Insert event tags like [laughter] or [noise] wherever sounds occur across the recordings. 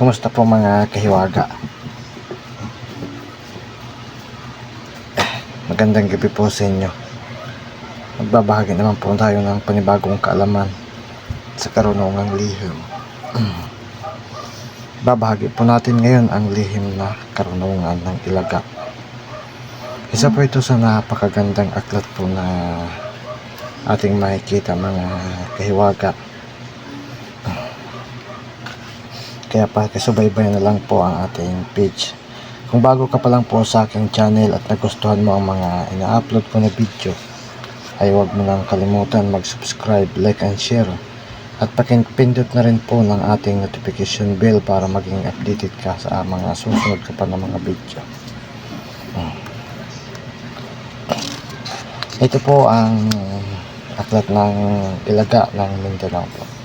Kumusta po mga kahiwaga? Magandang gabi po sa inyo. Magbabahagi naman po tayo ng panibagong kaalaman sa karunungang lihim. [clears throat] Babahagi po natin ngayon ang lihim na karunungan ng ilaga. Isa po ito sa napakagandang aklat po na ating makikita mga kahiwaga. Kaya pakisubaybay na lang po ang ating page. Kung bago ka pa lang po sa aking channel at nagustuhan mo ang mga ina-upload ko na video, ay huwag mo nang kalimutan mag-subscribe, like and share. At pakipindot na rin po ng ating notification bell para maging updated ka sa mga susunod ka pa ng mga video. Ito po ang aklat ng ilaga ng Mindanao po.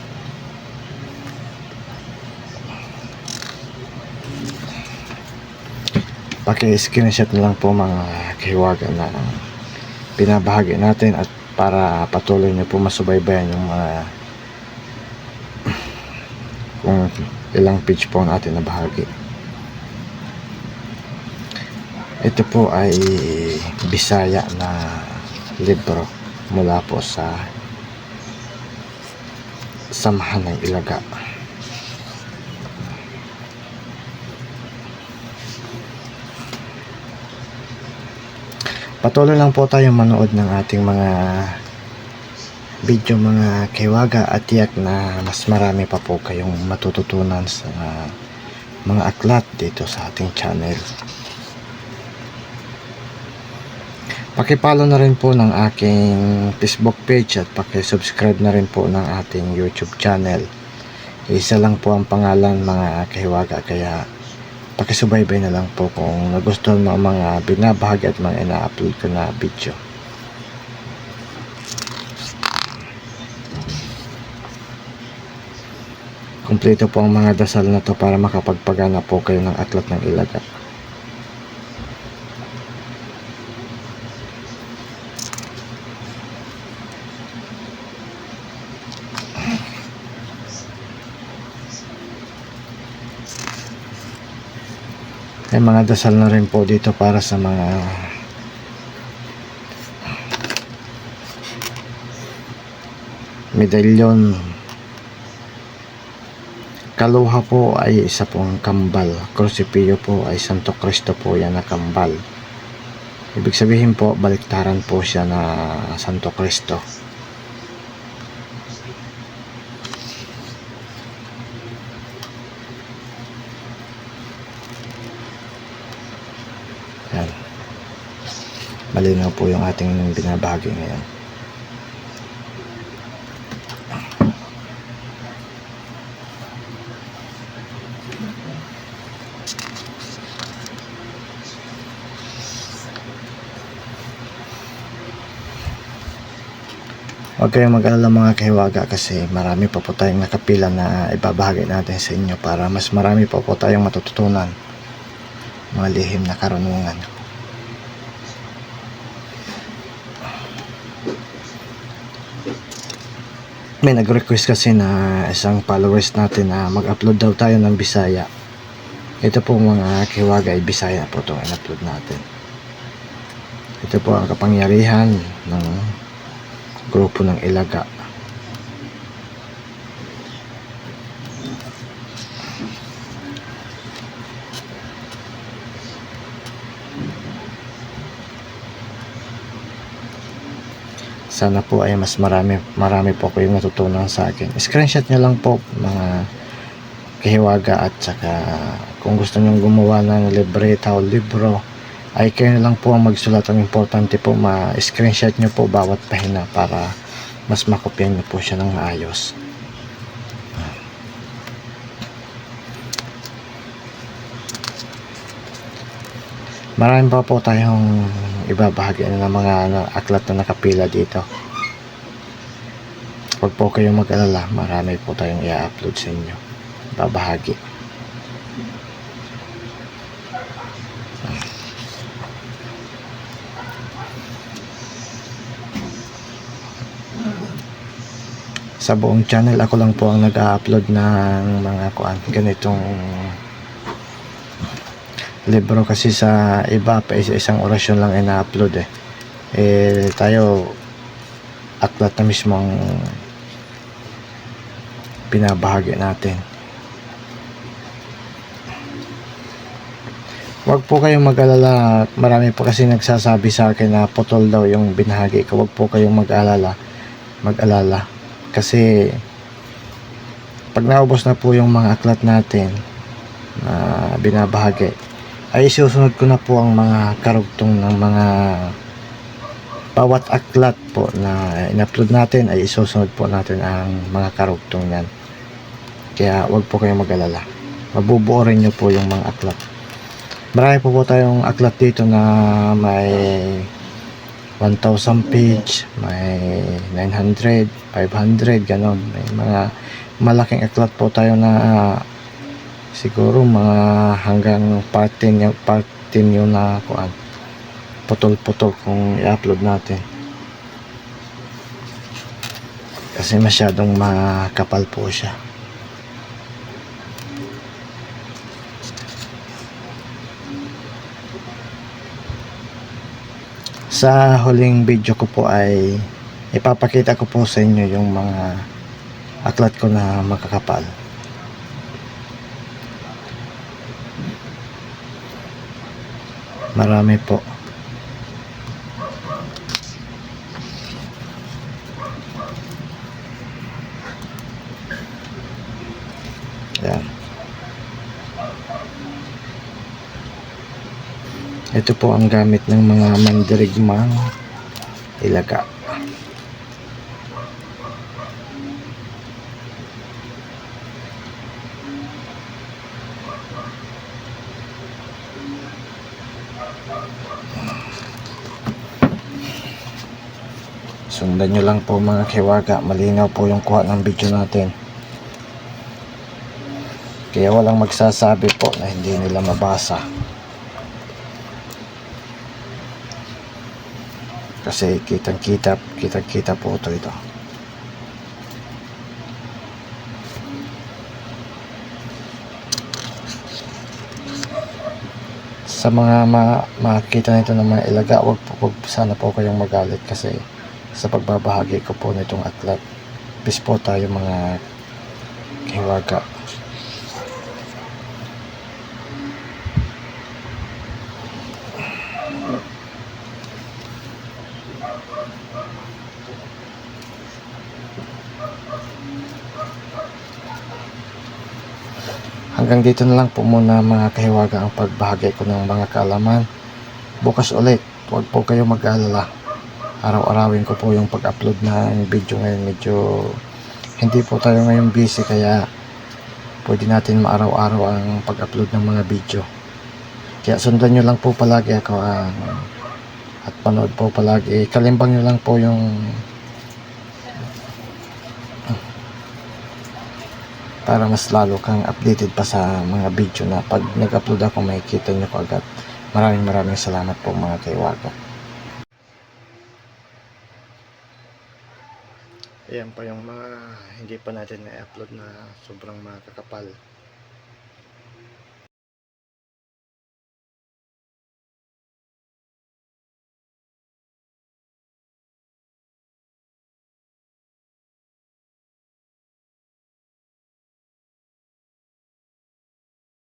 Paki-screenshot na lang po mga kahiwaga na binabahagi natin at para patuloy nyo po masubaybayan yung mga kung ilang page po ang atin na bahagi. Ito po ay Bisaya na libro mula po sa Samahan ng Ilaga. Patuloy lang po tayo manood ng ating mga video mga kiwaga at tiyak na mas marami pa po kayong matututunan sa mga aklat dito sa ating channel. Pakipalo na rin po ng aking Facebook page at pakisubscribe na rin po ng ating YouTube channel. Isa lang po ang pangalan mga kahiwaga kaya pakisubaybay na lang po kung nagustuhan mo ang mga binabahagi at mga ina-upload ko na video. Kompleto po ang mga dasal na to para makapagpagana po kayo ng aklat ng ilaga. May mga dasal na rin po dito para sa mga medalyon. Kaluha po ay isa pong kambal. Krusipilyo po ay Santo Cristo po yan na kambal. Ibig sabihin po, baliktaran po siya na Santo Cristo. Malinaw po yung ating binabahagi ngayon. Huwag kayong mag-alala mga kahiwaga kasi marami pa po tayong nakapila na ibabahagi natin sa inyo para mas marami pa po tayong matututunan mga lihim na karunungan. May nag-request kasi na isang followers natin na mag-upload daw tayo ng Bisaya. Ito po mga kiwaga ay Bisaya po itong in-upload natin. Ito po ang kapangyarihan ng grupo ng Ilaga. Sana po ay mas marami, marami po kayong natutunan sa akin. Screenshot nyo lang po mga kahiwaga at saka kung gusto nyo gumawa ng libreta o libro ay kayo lang po ang magsulat. Ang importante po ma-screenshot nyo po bawat pahina para mas makopyan nyo po siya ng maayos. Marami pa po tayong ibabahagi ng mga ano, aklat na nakapila dito. Huwag po kayong mag-alala, marami po tayong i-upload sa inyo. Babahagi. Sa buong channel, ako lang po ang nag-upload ng mga kuan, ganitong libro kasi sa iba pa isa isang orasyon lang ina-upload eh eh tayo aklat na mismo ang binabahagi natin Huwag po kayong mag-alala. Marami po kasi nagsasabi sa akin na putol daw yung binahagi ko. Huwag po kayong mag-alala. Mag-alala. Kasi pag naubos na po yung mga aklat natin na binabahagi, ay isusunod ko na po ang mga karugtong ng mga bawat aklat po na in-upload natin ay isusunod po natin ang mga karugtong yan. Kaya wag po kayong mag-alala. Mabubuo rin nyo po yung mga aklat. Marami po po tayong aklat dito na may 1,000 page, may 900, 500, ganon. May mga malaking aklat po tayo na ah, siguro mga hanggang part 10 yung, part 10 yun na kuan putol-putol kung i-upload natin. Kasi masyadong makapal po siya. Sa huling video ko po ay ipapakita ko po sa inyo yung mga aklat ko na makakapal. Marami po. Yan. Ito po ang gamit ng mga mandirigmang ilaga. Sundan nyo lang po mga kiwaga. Malinaw po yung kuha ng video natin. Kaya walang magsasabi po na hindi nila mabasa. Kasi kitang kita, kitang kita po ito ito. Sa mga ma makikita nito ng mga ilaga, wag po wag sana po kayong magalit kasi sa pagbabahagi ko po nitong aklat. Peace po tayo mga hiwaga. Hanggang dito na lang po muna mga kahiwaga ang pagbahagi ko ng mga kaalaman. Bukas ulit, huwag po kayo mag-alala. Araw-arawin ko po yung pag-upload ng video ngayon. Medyo hindi po tayo ngayon busy kaya pwede natin maaraw-araw ang pag-upload ng mga video. Kaya sundan nyo lang po palagi ako ang at panood po palagi. Kalimbang nyo lang po yung para mas lalo kang updated pa sa mga video na pag nag-upload ako makikita nyo ko agad. Maraming maraming salamat po mga kaiwaga. Ayan pa yung mga hindi pa natin na-upload na sobrang mga kakapal.